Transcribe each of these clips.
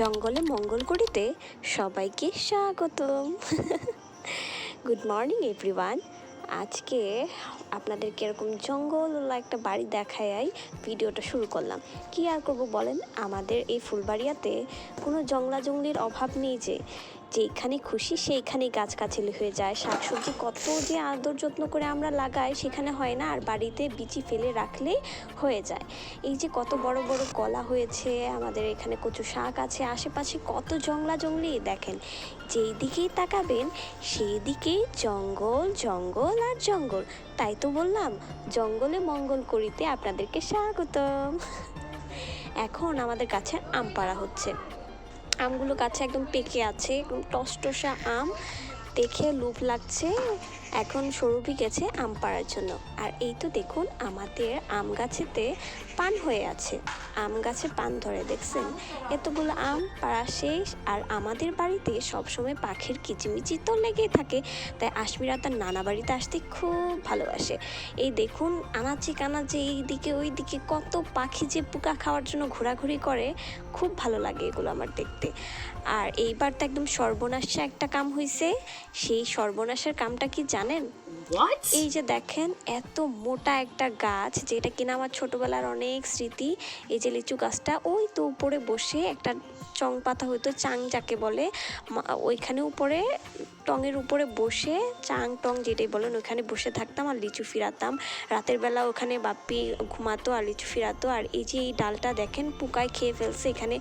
জঙ্গলে মঙ্গলগুড়িতে সবাইকে স্বাগত গুড মর্নিং এভরিওয়ান আজকে আপনাদেরকে এরকম জঙ্গলওয়ালা একটা বাড়ি দেখায় ভিডিওটা শুরু করলাম। কি আর করব বলেন? আমাদের এই ফুলবাড়িয়াতে কোনো জংলা জঙ্গলির অভাব নেই যে। যেখানে খুশি সেইখানেই গাছগাছালি হয়ে যায়। শাকসবজি কত যে আদর যত্ন করে আমরা লাগাই, সেখানে হয় না, আর বাড়িতে বিচি ফেলে রাখলেই হয়ে যায়। এই যে কত বড় বড় কলা হয়েছে, আমাদের এখানে কচু শাক আছে, আশেপাশে কত জংলা জঙ্গলি দেখেন, যেই দিকেই তাকাবেন, সেই দিকেই জঙ্গল জঙ্গল আর জঙ্গল। তাই তো বললাম, জঙ্গলে মঙ্গল করিতে আপনাদেরকে স্বাগতম। এখন আমাদের কাছে আম পাড়া হচ্ছে। আমগুলো গাছে একদম পেকে আছে একদম টসটসা আম দেখে লোভ লাগছে। এখন সরুপি গেছে আম পাড়ার জন্য। আর এই তো দেখুন আমাদের আম গাছেতে পান হয়ে আছে। আম গাছে পান ধরে, দেখছেন? এতগুলো আম পাড়া শেষ। আর আমাদের বাড়িতে সবসময় পাখির কিচিমিচি তো লেগেই থাকে। তাই আশমিরা তার নানা বাড়িতে আসতে খুব ভালোবাসে। এই দেখুন আনাচে কানাচে এই দিকে ওই দিকে কত পাখি যে পোকা খাওয়ার জন্য ঘোরাঘুরি করে। খুব ভালো লাগে এগুলো আমার দেখতে। আর এইবার তো একদম সর্বনাশা একটা কাম হয়েছে সেই সর্বনাশের কামটা কি জানেন? এই যে দেখেন এত মোটা একটা গাছ যেটা কিনা আমার ছোটবেলার অনেক স্মৃতি এই যে লিচু গাছটা ওই তো উপরে বসে একটা চং পাতা হয়তো চাং যাকে বলে মা- ওইখানে উপরে টঙের উপরে বসে চাং টং যেটাই বলেন ওইখানে বসে থাকতাম আর লিচু ফিরাতাম। রাতের বেলা ওখানে বাপ্পি ঘুমাতো আর লিচু ফিরাতো। আর এই যে এই ডালটা দেখেন, পোকায় খেয়ে ফেলছে, এখানে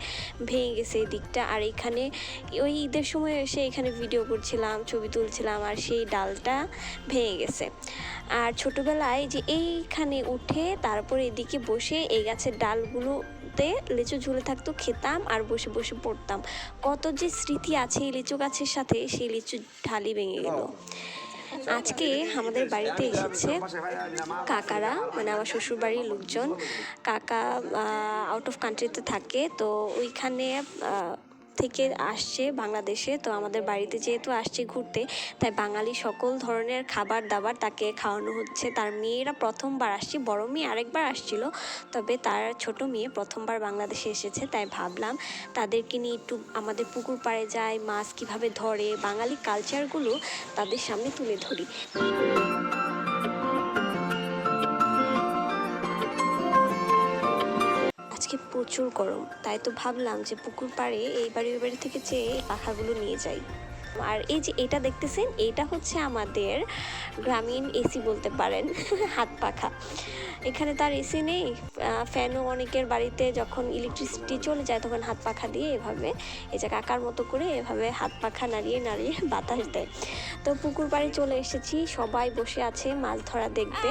ভেঙে গেছে এই দিকটা। আর এখানে ওই ঈদের সময় এসে এখানে ভিডিও করছিলাম, ছবি তুলছিলাম, আর সেই ডালটা ভেঙে গেছে। আর ছোটবেলায় যে এইখানে উঠে তারপর এদিকে বসে এই গাছের ডালগুলোতে লিচু ঝুলে থাকতো, খেতাম আর বসে বসে পড়তাম। কত যে স্মৃতি আছে এই লিচু গাছের সাথে, সেই লিচু ঢালি ভেঙে গেল। আজকে আমাদের বাড়িতে এসেছে কাকারা মানে আমার শ্বশুর বাড়ির লোকজন। কাকা আউট অফ কান্ট্রিতে থাকে, তো ওইখানে থেকে আসছে বাংলাদেশে, তো আমাদের বাড়িতে যেহেতু আসছে ঘুরতে, তাই বাঙালি সকল ধরনের খাবার দাবার তাকে খাওয়ানো হচ্ছে। তার মেয়েরা প্রথমবার আসছে, বড় মেয়ে আরেকবার আসছিল, তবে তার ছোট মেয়ে প্রথমবার বাংলাদেশে এসেছে, তাই ভাবলাম তাদেরকে নিয়ে একটু আমাদের পুকুর পাড়ে যায় মাছ কীভাবে ধরে, বাঙালি কালচারগুলো তাদের সামনে তুলে ধরি। আজকে প্রচুর গরম। তাই তো ভাবলাম যে পুকুর পাড়ে এই বাড়ি ওই বাড়ি থেকে চেয়ে পাখাগুলো নিয়ে যাই। আর এই যে এটা দেখতেছেন, এটা হচ্ছে আমাদের গ্রামীণ এসি বলতে পারেন, হাত পাখা। এখানে তার এসি নেই ফ্যানও অনেকের বাড়িতে যখন ইলেকট্রিসিটি চলে যায় তখন হাত পাখা দিয়ে এভাবে, এই যে কাকার মতো করে এভাবে হাত পাখা নাড়িয়ে নাড়িয়ে বাতাস দেয়। তো পুকুর পাড়ে চলে এসেছি, সবাই বসে আছে, মাছ ধরা দেখবে।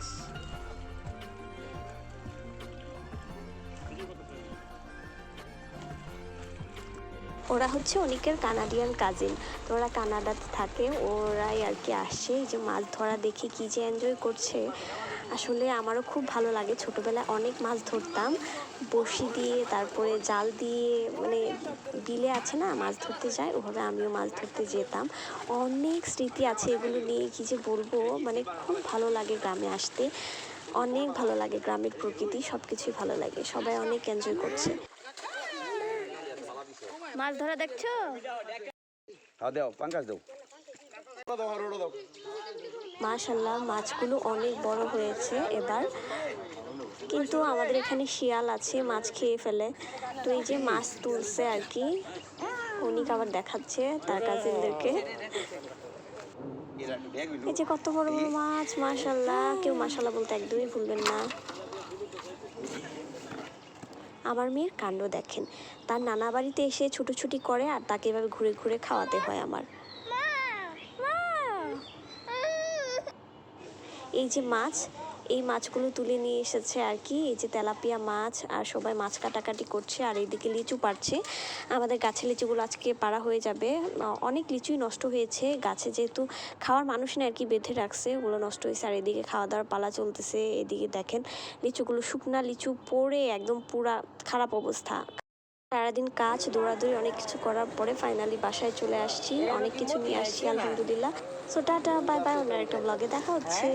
গেল ওরা হচ্ছে অনেকের কানাডিয়ান কাজিন তো ওরা কানাডাতে থাকে, ওরাই আর কি এই যে মাছ ধরা দেখে কি যে এনজয় করছে। আসলে আমারও খুব ভালো লাগে। ছোটোবেলায় অনেক মাছ ধরতাম। বড়শি দিয়ে, তারপরে জাল দিয়ে মানে বিলে আছে না, মাছ ধরতে যায়, ওভাবে আমিও মাছ ধরতে যেতাম। অনেক স্মৃতি আছে এগুলো নিয়ে কি যে বলব। মানে খুব ভালো লাগে গ্রামে আসতে। অনেক ভালো লাগে গ্রামের প্রকৃতি সব কিছুই ভালো লাগে। সবাই অনেক এনজয় করছে। মাছ ধরা দেখছ? হ্যাঁ দাও পাঙ্কাশ দাও। মাশাল্লাহ মাছগুলো অনেক বড় হয়েছে এবার। কিন্তু আমাদের এখানে শিয়াল আছে মাছ খেয়ে ফেলে। তো এই যে মাছ তুলছে আর কি উনি আবার দেখাচ্ছে তার কাজিনদেরকে। এই যে কত বড় বড় মাছ মাশাল্লাহ কেউ মাশাল্লাহ বলতে একদমই ভুলবেন না। আমার মেয়ের কাণ্ড দেখেন। তার নানা বাড়িতে এসে ছুটোছুটি করে আর তাকে এভাবে ঘুরে ঘুরে খাওয়াতে হয় আমার। এই যে মাছ এই মাছগুলো তুলে নিয়ে এসেছে আর কি। এই যে তেলাপিয়া মাছ আর সবাই মাছ কাটাকাটি করছে আর এইদিকে লিচু পারছে আমাদের গাছের লিচুগুলো আজকে পাড়া হয়ে যাবে। অনেক লিচুই নষ্ট হয়েছে। গাছে যেহেতু খাওয়ার মানুষ না আর কি, বেঁধে রাখছে, ওগুলো নষ্ট হয়েছে আর এদিকে খাওয়া দাওয়ার পালা চলতেছে। এদিকে দেখেন লিচুগুলো শুকনা লিচু পড়ে একদম পুরা খারাপ অবস্থা। সারাদিন কাজ, দৌড়াদৌড়ি, অনেক কিছু করার পরে ফাইনালি বাসায় চলে আসছি। অনেক কিছু নিয়ে আসছি, আলহামদুলিল্লাহ। সো টাটা বাই বাই অন্য একটা ব্লগে দেখা হচ্ছে।